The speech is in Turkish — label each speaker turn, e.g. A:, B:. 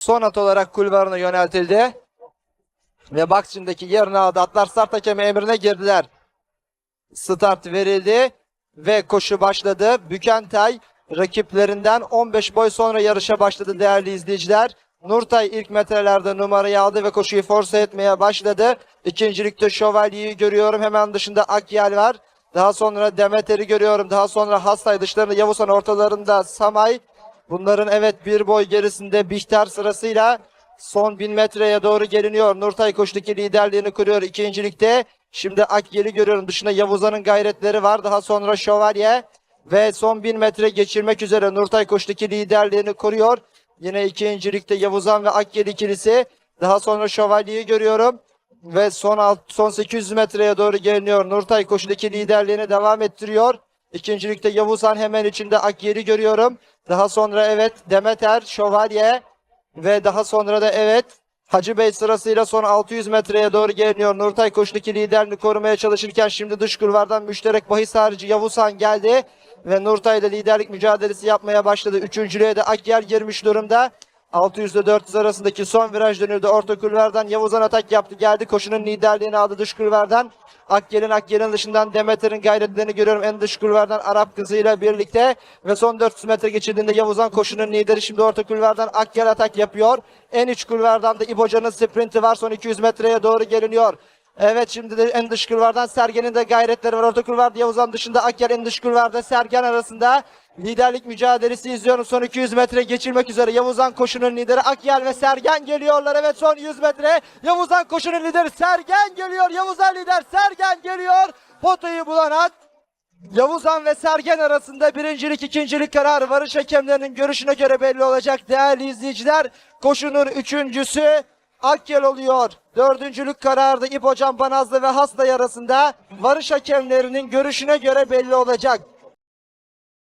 A: son at olarak kulvarına yöneltildi. Ve Baksim'deki yerine aldı. Atlar start hakemi emrine girdiler. Start verildi ve koşu başladı. Bükentay rakiplerinden 15 boy sonra yarışa başladı değerli izleyiciler. Nurtay ilk metrelerde numarayı aldı ve koşuyu force etmeye başladı. İkincilikte Şövalye'yi görüyorum. Hemen dışında Akyel var. Daha sonra Demeter'i görüyorum. Daha sonra Hastay dışlarında Yavuzhan ortalarında Samay. Bunların evet bir boy gerisinde Bihter sırasıyla son 1000 metreye doğru geliniyor. Nurtay koşudaki liderliğini kuruyor ikincilikte. Şimdi Akyel'i görüyorum. Dışında Yavuzhan'ın gayretleri var. Daha sonra Şövalye ve son 1000 metre geçirmek üzere Nurtay koşudaki liderliğini koruyor. Yine ikincilikte Yavuzhan ve Akyel ikilisi. Daha sonra Şövalye'yi görüyorum. Ve son alt, son 800 metreye doğru geliniyor. Nurtay koşudaki liderliğini devam ettiriyor. İkincilikte Yavuzhan hemen içinde Akyel'i görüyorum. Daha sonra evet Demeter, Şövalye ve daha sonra da evet Hacı Bey sırasıyla son 600 metreye doğru geliniyor. Nurtay koşudaki liderini korumaya çalışırken şimdi dış kulvardan müşterek bahis harici Yavuzhan geldi. Ve Nurtay ile liderlik mücadelesi yapmaya başladı. Üçüncülüğe de Akyer girmiş durumda. 600 ile 400 arasındaki son viraj dönüldü. Orta kulvardan Yavuzhan atak yaptı. Geldi koşunun liderliğini aldı dış kulvardan. Akyer'in Akyer'in dışından Demeter'in gayretlerini görüyorum. En dış kulvardan Arap kızıyla birlikte. Ve son 400 metre geçildiğinde Yavuzhan koşunun lideri. Şimdi orta kulvardan Akker atak yapıyor. En iç kulvardan da İbocan'ın sprinti var. Son 200 metreye doğru geliniyor. Evet şimdi de en dış kulvardan Sergen'in de gayretleri var. Orta kulvarda Yavuzhan dışında Akker en dış kulvarda Sergen arasında liderlik mücadelesi izliyorum. Son 200 metre geçirmek üzere Yavuzhan koşunun lideri Akyel ve Sergen geliyorlar. Evet son 100 metre Yavuzhan koşunun lideri Sergen geliyor. Yavuzhan lider Sergen geliyor. Potayı bulan at. Yavuzhan ve Sergen arasında birincilik ikincilik kararı varış hakemlerinin görüşüne göre belli olacak değerli izleyiciler. Koşunun üçüncüsü Akyel oluyor. Dördüncülük kararı İp Hocam Banazlı ve Hastay arasında varış hakemlerinin görüşüne göre belli olacak.